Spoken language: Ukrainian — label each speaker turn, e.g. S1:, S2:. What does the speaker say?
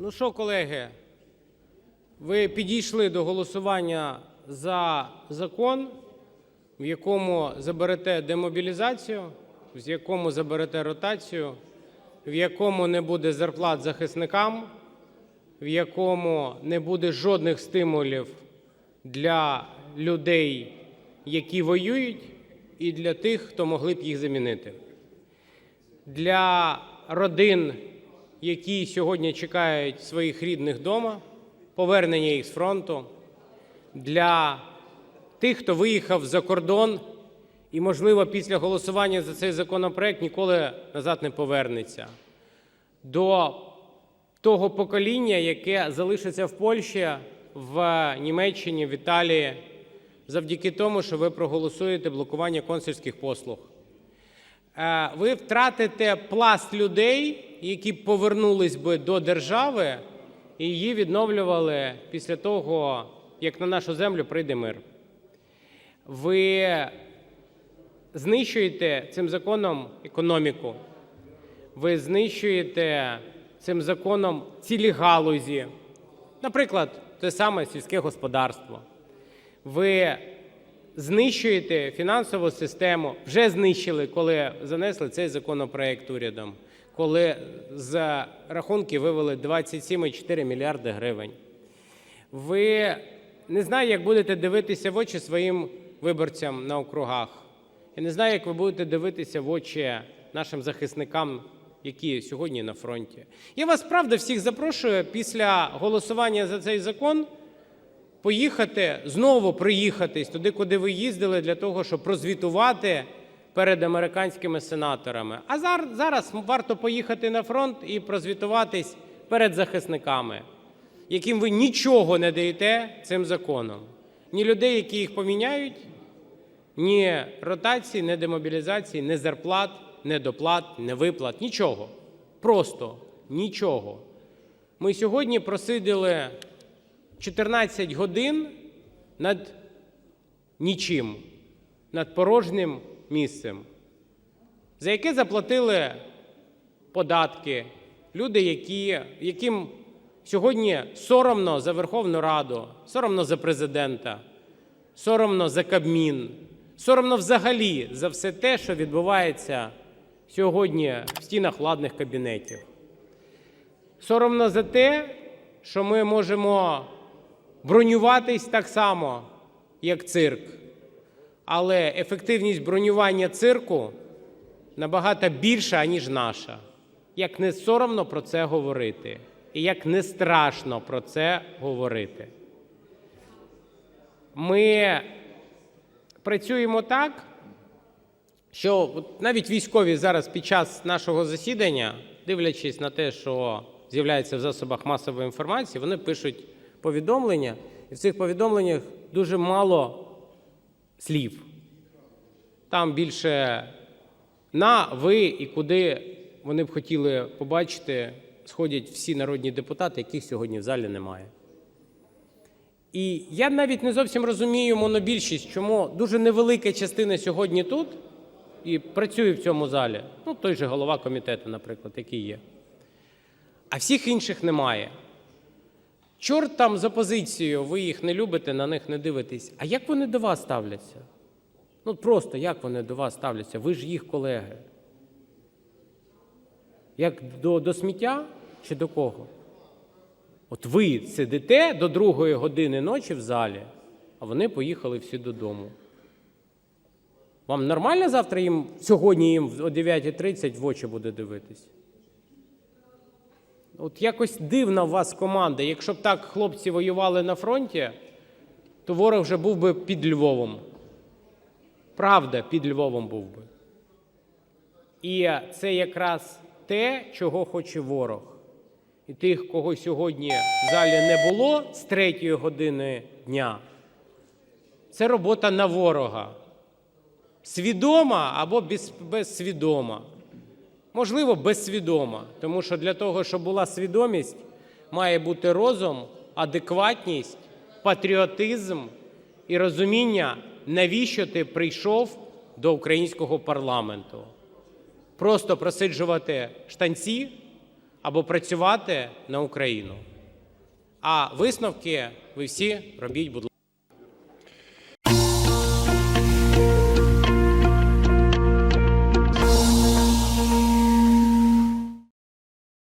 S1: Ну що, колеги, ви підійшли до голосування за закон, в якому заберете демобілізацію, в якому заберете ротацію, в якому не буде зарплат захисникам, в якому не буде жодних стимулів для людей, які воюють, і для тих, хто могли б їх замінити. Для родин, які сьогодні чекають своїх рідних вдома, повернення їх з фронту, для тих, хто виїхав за кордон і, можливо, після голосування за цей законопроект ніколи назад не повернеться, до того покоління, яке залишиться в Польщі, в Німеччині, в Італії, завдяки тому, що ви проголосуєте блокування консульських послуг. Е, ви втратите пласт людей, які повернулись би до держави і її відновлювали після того, як на нашу землю прийде мир. Ви знищуєте цим законом економіку. Ви знищуєте цим законом цілі галузі. Наприклад, те саме сільське господарство. Ви знищуєте фінансову систему, вже знищили, коли занесли цей законопроект урядом, коли з рахунків вивели 27,4 мільярди гривень. Ви не знаю, як будете дивитися в очі своїм виборцям на округах. Я не знаю, як ви будете дивитися в очі нашим захисникам, які сьогодні на фронті. Я вас правда всіх запрошую після голосування за цей закон поїхати, знову приїхатись туди, куди ви їздили, для того, щоб прозвітувати перед американськими сенаторами. А зараз варто поїхати на фронт і прозвітуватись перед захисниками, яким ви нічого не даєте цим законом. Ні людей, які їх поміняють, ні ротації, ні демобілізації, ні зарплат, ні доплат, ні виплат, нічого. Просто нічого. Ми сьогодні просиділи 14 годин над нічим, над порожнім місцем, за яке заплатили податки люди, які, яким сьогодні соромно за Верховну Раду, соромно за президента, соромно за Кабмін, соромно взагалі за все те, що відбувається сьогодні в стінах владних кабінетів. Соромно за те, що ми можемо бронюватись так само, як цирк. Але ефективність бронювання цирку набагато більша, ніж наша. Як не соромно про це говорити, і як не страшно про це говорити. Ми працюємо так, що навіть військові зараз під час нашого засідання, дивлячись на те, що з'являється в засобах масової інформації, вони пишуть повідомлення, і в цих повідомленнях дуже мало слів. Там більше на, ви і куди вони б хотіли побачити, сходять всі народні депутати, яких сьогодні в залі немає. І я навіть не зовсім розумію монобільшість, чому дуже невелика частина сьогодні тут і працює в цьому залі. Ну, той же голова комітету, наприклад, який є. А всіх інших немає. Чорт там з опозицією, ви їх не любите, на них не дивитесь. А як вони до вас ставляться? Ну просто як вони до вас ставляться? Ви ж їх колеги. Як до, до сміття чи до кого? От ви сидите до другої години ночі в залі, а вони поїхали всі додому. Вам нормально завтра їм, сьогодні їм о 9.30 в очі буде дивитись? От якось дивна у вас команда. Якщо б так хлопці воювали на фронті, то ворог вже був би під Львовом. Правда, під Львовом був би. І це якраз те, чого хоче ворог. І тих, кого сьогодні в залі не було з третьої години дня, це робота на ворога. Свідома або без, безсвідома. Можливо, безсвідома, тому що для того, щоб була свідомість, має бути розум, адекватність, патріотизм і розуміння, навіщо ти прийшов до українського парламенту. Просто просиджувати штанці або працювати на Україну. А висновки ви всі робіть, будь ласка.